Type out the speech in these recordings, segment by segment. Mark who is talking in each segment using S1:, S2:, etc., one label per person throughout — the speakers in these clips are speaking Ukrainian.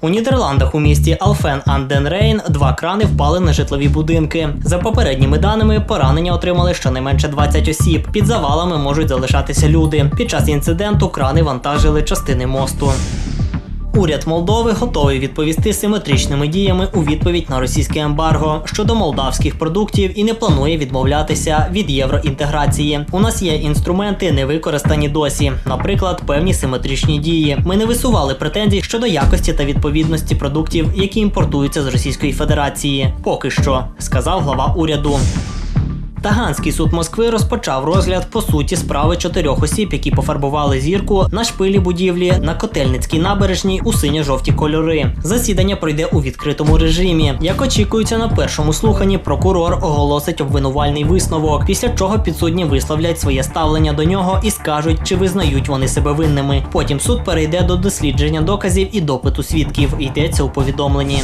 S1: У Нідерландах у місті Алфен Анденрейн Рейн два крани впали на житлові будинки. За попередніми даними, поранення отримали щонайменше 20 осіб. Під завалами можуть залишатися люди. Під час інциденту крани вантажили частини мосту. Уряд Молдови готовий відповісти симетричними діями у відповідь на російське ембарго щодо молдавських продуктів і не планує відмовлятися від євроінтеграції. У нас є інструменти, не використані досі, наприклад, певні симетричні дії. Ми не висували претензій щодо якості та відповідності продуктів, які імпортуються з Російської Федерації. Поки що, сказав глава уряду. Таганський суд Москви розпочав розгляд по суті справи чотирьох осіб, які пофарбували зірку на шпилі будівлі на Котельницькій набережній у синьо-жовті кольори. Засідання пройде у відкритому режимі. Як очікується на першому слуханні, прокурор оголосить обвинувальний висновок, після чого підсудні висловлять своє ставлення до нього і скажуть, чи визнають вони себе винними. Потім суд перейде до дослідження доказів і допиту свідків. Йдеться у повідомленні.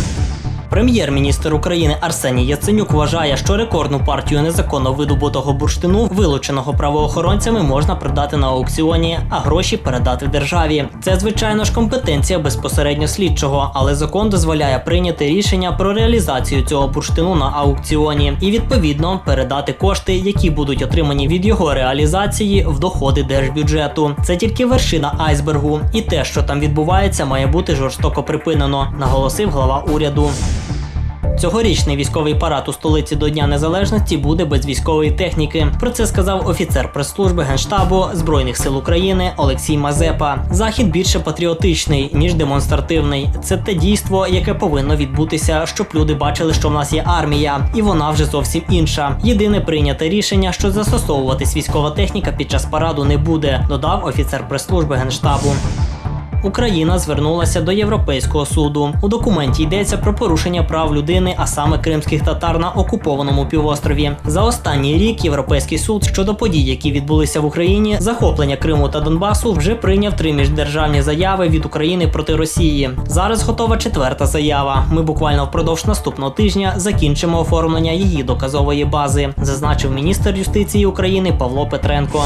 S1: Прем'єр-міністр України Арсеній Яценюк вважає, що рекордну партію незаконно видобутого бурштину, вилученого правоохоронцями, можна продати на аукціоні, а гроші передати державі. Це звичайно ж компетенція безпосередньо слідчого, але закон дозволяє прийняти рішення про реалізацію цього бурштину на аукціоні і відповідно передати кошти, які будуть отримані від його реалізації в доходи держбюджету. Це тільки вершина айсбергу, і те, що там відбувається, має бути жорстоко припинено, наголосив глава уряду. Цьогорічний військовий парад у столиці до Дня Незалежності буде без військової техніки. Про це сказав офіцер прес-служби Генштабу Збройних сил України Олексій Мазепа. Захід більше патріотичний ніж демонстративний. Це те дійство, яке повинно відбутися, щоб люди бачили, що в нас є армія, і вона вже зовсім інша. Єдине прийняте рішення, що застосовуватись військова техніка під час параду не буде, додав офіцер прес-служби Генштабу. Україна звернулася до Європейського суду. У документі йдеться про порушення прав людини, а саме кримських татар на окупованому півострові. За останній рік Європейський суд щодо подій, які відбулися в Україні, захоплення Криму та Донбасу, вже прийняв три міждержавні заяви від України проти Росії. Зараз готова четверта заява. Ми буквально впродовж наступного тижня закінчимо оформлення її доказової бази, зазначив міністр юстиції України Павло Петренко.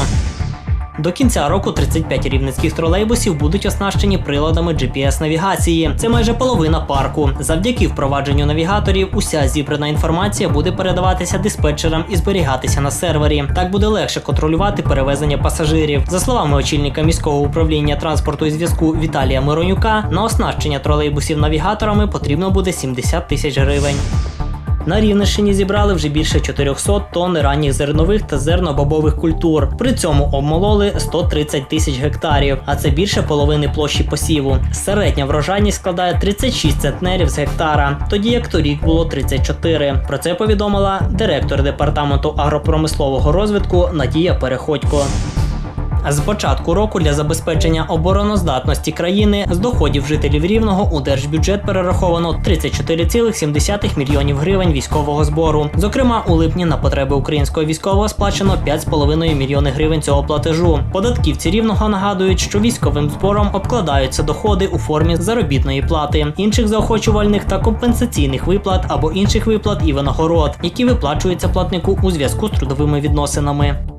S1: До кінця року 35 рівненських тролейбусів будуть оснащені приладами GPS-навігації. Це майже половина парку. Завдяки впровадженню навігаторів, уся зібрана інформація буде передаватися диспетчерам і зберігатися на сервері. Так буде легше контролювати перевезення пасажирів. За словами очільника міського управління транспорту і зв'язку Віталія Миронюка, на оснащення тролейбусів навігаторами потрібно буде 70 тисяч гривень. На Рівненщині зібрали вже більше 400 тонн ранніх зернових та зернобобових культур. При цьому обмололи 130 тисяч гектарів, а це більше половини площі посіву. Середня врожайність складає 36 центнерів з гектара, тоді як торік було 34. Про це повідомила директор департаменту агропромислового розвитку Надія Переходько. З початку року для забезпечення обороноздатності країни з доходів жителів рівного у держбюджет перераховано 34,7 мільйонів гривень військового збору. Зокрема, у липні на потреби українського військового сплачено 5,5 мільйони гривень цього платежу. Податківці рівного нагадують, що військовим збором обкладаються доходи у формі заробітної плати, інших заохочувальних та компенсаційних виплат або інших виплат і винагород, які виплачуються платнику у зв'язку з трудовими відносинами.